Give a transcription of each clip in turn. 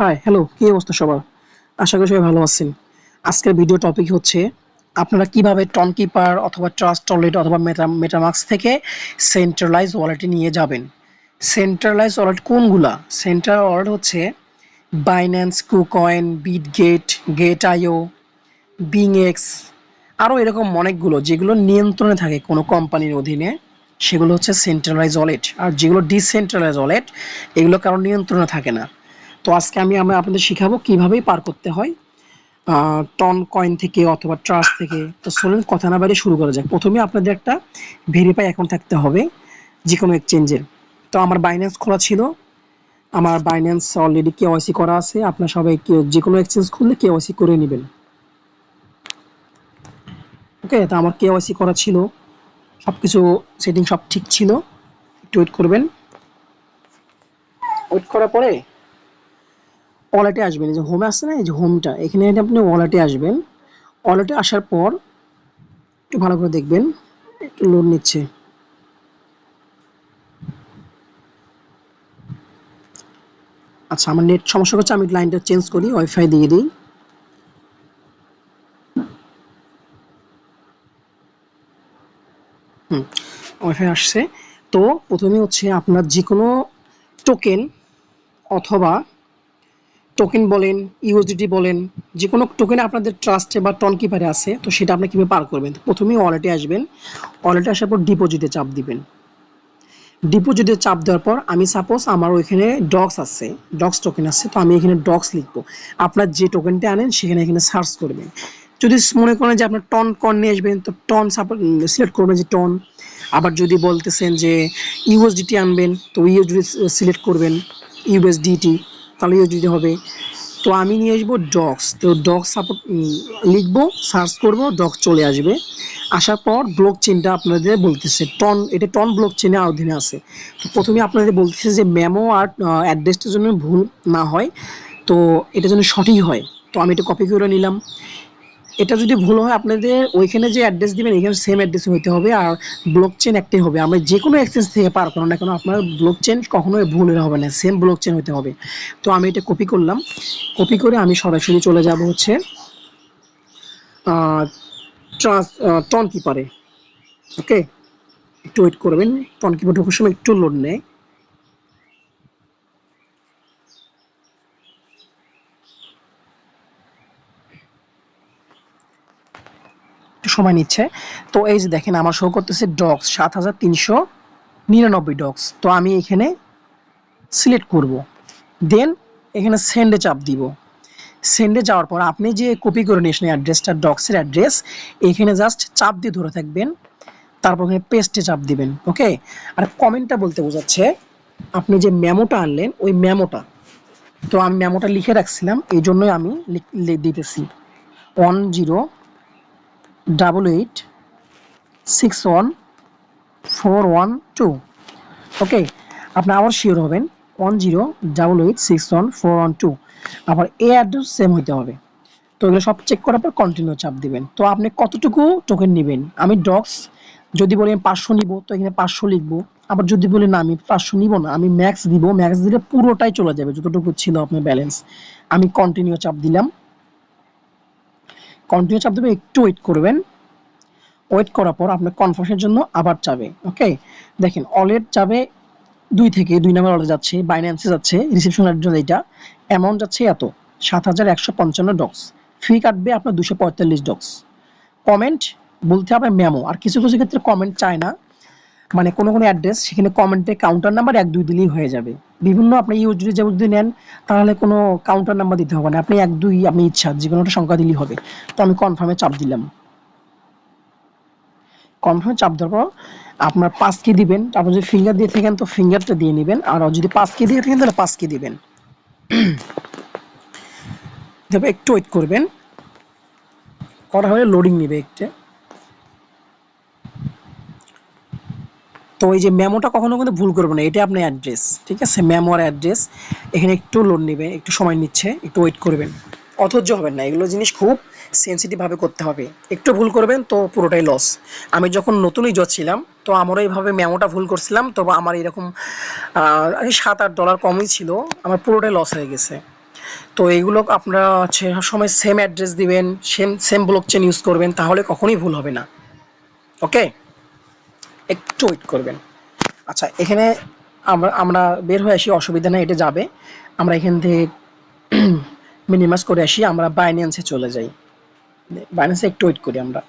Hi hello কি অবস্থা সবার? আশা করি সবাই ভালো আছেন। আজকের ভিডিও টপিক হচ্ছে, আপনারা কীভাবে টন কিপার অথবা ট্রাস্ট ওয়ালেট অথবা মেটা মেটামাক্স থেকে সেন্ট্রালাইজ ওয়ালেটে নিয়ে যাবেন। সেন্ট্রালাইজ ওয়ালেট কোনগুলা? সেন্ট্রাল ওয়ালেট হচ্ছে Binance KuCoin Bitget Gate Gate IO BingX আরও এরকম অনেকগুলো যেগুলো নিয়ন্ত্রণে থাকে কোনো কোম্পানির অধীনে, সেগুলো হচ্ছে সেন্ট্রালাইজ ওয়ালেট আর যেগুলো ডিসেন্ট্রালাইজ ওয়ালেট এগুলো কারোর নিয়ন্ত্রণে থাকে না। তো আজকে আমি আমরা আপনাদের শিখাবো কিভাবেই পার করতে হয় টন কয়েন থেকে অথবা ট্রাস্ট থেকে। তো চলুন কথা না বাইরে শুরু করা যাক। প্রথমে আপনাদের একটা ভেরিফাই অ্যাকাউন্ট থাকতে হবে যে কোনো এক্সচেঞ্জের তো আমার বাইন্যান্স খোলা ছিল। আমার বাইন্যান্স অলরেডি কে কেওয়াইসি করা আছে। আপনার সবাই যে কোনো এক্সচেঞ্জ খুললে কেওয়াইসি করে নেবেন। ওকে, তো আমার কেওয়াইসি করা ছিল। সব কিছু সেটিং সব ঠিক ছিল। একটু ওয়েট করবেন। ওয়েট করার পরে ওয়ালেটে আসবেন এই যে হোমে আসছে না, এই যে হোমটা এখানে আপনি ওয়ালেটে আসবেন। ওয়ালেটে আসার পর একটু ভালো করে দেখবেন, একটু লোড নিচ্ছে। আচ্ছা আমার নেট সমস্যা হচ্ছে, আমি লাইনটা চেঞ্জ করি ওয়াইফাই দিয়ে দিই। হুম ওয়াইফাই আসছে। তো প্রথমে হচ্ছে আপনার যে কোনো টোকেন অথবা টোকেন বলেন ইউএসডিটি বলেন, যে কোনো টোকেন আপনাদের ট্রাস্টে বা টন কিপারে আছে, তো সেটা আপনি কীভাবে পার করবেন? প্রথমেই ওয়ালেটে আসবেন ওয়ালেটে আসার পর ডিপোজিটে চাপ দিবেন। ডিপোজিটে চাপ দেওয়ার পর আমি সাপোজ আমার ওইখানে ডক্স আছে ডক্স টোকেন আছে, তো আমি এখানে ডক্স লিখব। আপনার যে টোকেনটা আনেন, সেখানে এখানে সার্চ করবেন। যদি মনে করেন যে আপনার টন কন নিয়ে আসবেন, তো টন সিলেক্ট করবেন যে টন আবার যদি বলতেছেন যে ইউএসডিটি আনবেন, তো ইউএসডি সিলেক্ট করবেন ইউএসডিটি তাহলে যদি হবে। তো আমি নিয়ে আসব ডক্স তো ডক্স সাপোর্ট লিখব সার্চ করব ডক্স চলে আসবে। আসার পর ব্লক চেনটা আপনাদের বলতেছে টন এটা টন ব্লক চেনের অধীনে আছে। তো প্রথমে আপনাদের বলতেছে যে মেমো আর অ্যাড্রেসটার জন্য ভুল না হয়। তো এটা যেন সঠিক হয়। তো আমি এটা কপি করে নিলাম। এটা যদি ভুল হয়, আপনাদের ওইখানে যে অ্যাড্রেস দিবেন, এখানে সেম অ্যাড্রেস হইতে হবে আর ব্লক চেন একটাই হবে। আমরা যে কোনো এক্সচেঞ্জ থেকে পার করুন না কেন, আপনার ব্লক চেন কখনোই ভুল হবে না সেম ব্লক চেন হতে হবে। তো আমি এটা কপি করলাম। কপি করে আমি সরাসরি চলে যাব হচ্ছে ট্রান্স টন কিপারে ওকে একটু ওয়েট করবেন। টন কিপার ঢোকার সময় একটু লোড নেয়। সময় নিচ্ছে। তো এই যে দেখেন আমার শো করতেছে ডক্স সাত হাজার তিনশো নিরানব্বই ডক্স তো আমি এখানে সিলেক্ট করব। দেন এখানে সেন্ডে চাপ দিব। সেন্ডে যাওয়ার পর আপনি যে কপি করে নিয়েছেন অ্যাড্রেসটা ডক্সের অ্যাড্রেস এখানে জাস্ট চাপ দিয়ে ধরে থাকবেন। তারপর এখানে পেস্টে চাপ দিবেন ওকে আর কমেন্টটা বলতে বোঝাচ্ছে, আপনি যে মেমোটা আনলেন, ওই মেমোটা তো আমি মেমোটা লিখে রাখছিলাম, এই জন্যই আমি দিতেছি। One zero double eight, six one, four one, two. Okay, আপনি আবার শিওর হবেন, one zero, double eight, six one, four one, two. আবার এ অ্যাড্রেস সেম হইতে হবে। তো এগুলো সব চেক করার পর কন্টিনিউ চাপ দিবেন। তো আপনি কতটুকু টোকেন নেবেন? আমি ডক্স যদি বলি আমি পাঁচশো নিব, তো এখানে পাঁচশো লিখব। আবার যদি বলি না, আমি পাঁচশো নিব না, আমি ম্যাক্স দিব। ম্যাক্স দিলে পুরোটাই চলে যাবে, যতটুকু ছিল আপনার ব্যালেন্স আমি কন্টিনিউ চাপ দিলাম। কন্টিনিউ চাপ দেবে একটু ওয়েট করবেন। ওয়েট করার পর আপনার কনফার্মেশনের জন্য আবার যাবে ওকে দেখেন অলেট যাবে দুই থেকে দুই নাম্বার অর্ডার যাচ্ছে বাইন্যান্সে যাচ্ছে রিসেপশনের জন্য এটা অ্যামাউন্ট যাচ্ছে এত, সাত হাজার একশো পঞ্চান্ন ডক্স ফি কাটবে আপনার দুশো পঁয়তাল্লিশ ডক্স কমেন্ট বলতে হবে মেমো আর কিছু কিছু ক্ষেত্রে কমেন্ট চায় না। মানে কোনো কোনো অ্যাড্রেস সেখানে কমেন্টে কাউন্টার নাম্বার এক দুই দিলেই হয়ে যাবে। বিভিন্ন আপনি ইউজডি যেমন যদি নেন, তাহলে কোনো কাউন্টার নাম্বার দিতে হবে না। আপনি এক, দুই, আপনি ইচ্ছা, যে কোনো একটা সংখ্যা দিলেই হবে। তো আমি কনফার্মে চাপ দিলাম। কনফার্মে চাপ দেওয়ার পর আপনার পাঁচ কে দিবেন। তারপর যদি ফিঙ্গার দিয়ে থাকেন, তো ফিঙ্গারটা দিয়ে নেবেন। আর যদি পাঁচ কে দিয়ে থাকেন, তাহলে পাঁচ কে দিবেন। একটু ওয়েট করবেন। করা হলে লোডিং নেবে একটু। তো এই যে মেমোটা কখনো কিন্তু ভুল করব না এটা আপনার অ্যাড্রেস ঠিক আছে? মেমোর অ্যাড্রেস এখানে একটু লোড নেবে একটু সময় নিচ্ছে, একটু ওয়েট করবেন। অধৈর্য হবেন না, এগুলো জিনিস খুব সেন্সিটিভভাবে করতে হবে। একটু ভুল করবেন তো পুরোটাই লস আমি যখন নতুনই ইউজার ছিলাম, তো আমারও এইভাবে মেমোটা ভুল করছিলাম, তো আমার এরকম সাত আট ডলার কমই ছিল, আমার পুরোটাই লস হয়ে গেছে। তো এইগুলো আপনারা হচ্ছে সময় সেম অ্যাড্রেস দিবেন same same blockchain use করবেন, তাহলে কখনোই ভুল হবে না। ওকে একটু ওয়েট করবেন। আচ্ছা এখানে আমরা আমরা বের হয়ে আসি, অসুবিধা নেই, এটা যাবে। আমরা এখান থেকে মিনিমাইজ করে আসি, আমরা বাইন্যান্সে চলে যাই। বাইন্যান্সে একটু ওয়েট করি আমরা।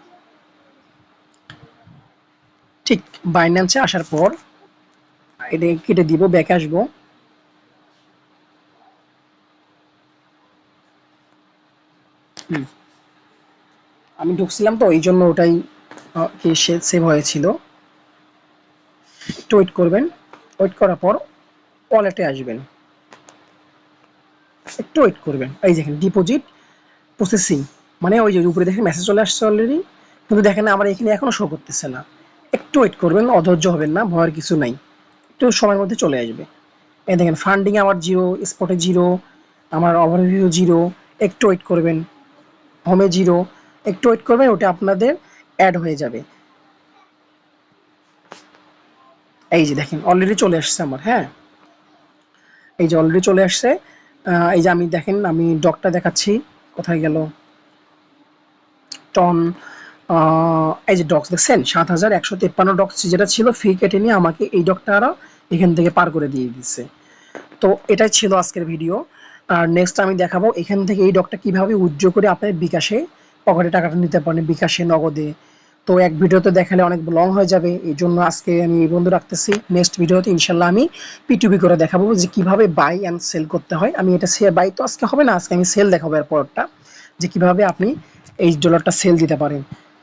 ঠিক বাইন্যান্সে আসার পর এটা কেটে দিব ব্যাক আসব। আমি ঢুকছিলাম তো এই জন্য ওটাই সেভ হয়েছিল। একটু ওয়েট করবেন। ওয়েট করার পর ওয়ালেটে আসবেন। একটু ওয়েট করবেন। এই দেখেন ডিপোজিট প্রসেসিং মানে ওই যে উপরে দেখেন মেসেজ চলে আসছে অলরেডি কিন্তু দেখেন আমার এখানে এখনও শো করতেছে না। একটু ওয়েট করবেন, অধৈর্য হবেন না, ভয়ের কিছু নাই। একটু সময়ের মধ্যে চলে আসবে। এই দেখেন ফান্ডিং আমার জিরো স্পটে জিরো আমার ওভারভিউ জিরো একটু ওয়েট করবেন হোমে জিরো একটু ওয়েট করবেন, ওটা আপনাদের অ্যাড হয়ে যাবে। এই যে দেখেন অলরেডি চলে আসছে আমার হ্যাঁ? এই যে অলরেডি চলে আসছে এই যে আমি দেখেন, আমি ডকটা দেখাচ্ছি, কোথায় গেল? টন এই যে ডক্স দেখছেন, সাত হাজার একশো তেপ্পান্ন ডক্স যেটা ছিল ফি কেটে নিয়ে আমাকে এই ডকটা আরও এখান থেকে পার করে দিয়ে দিচ্ছে তো এটাই ছিল আজকের ভিডিও আর নেক্সট আমি দেখাবো এখান থেকে এই ডকটা কীভাবে উজ্জ্ব করে আপনার বিকাশে পকেটে টাকাটা নিতে পারেন, বিকাশে, নগদে। তো এক ভিডিওতে দেখালে অনেক লং হয়ে যাবে, এই জন্য আজকে আমি এই বন্ধু রাখতেছি। নেক্সট ভিডিওতে ইনশাল্লাহ আমি পিটুপি করে দেখাবো যে কীভাবে বাই অ্যান্ড সেল করতে হয়। আমি এটা সে বাই তো আজকে হবে না, আজকে আমি সেল দেখাবো এর পরটা, যে কীভাবে আপনি এই ডলারটা সেল দিতে পারেন।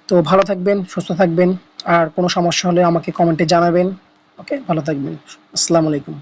তো ভালো থাকবেন, সুস্থ থাকবেন, আর কোনো সমস্যা হলে আমাকে কমেন্টে জানাবেন। ওকে ভালো থাকবেন। আসসালামু আলাইকুম।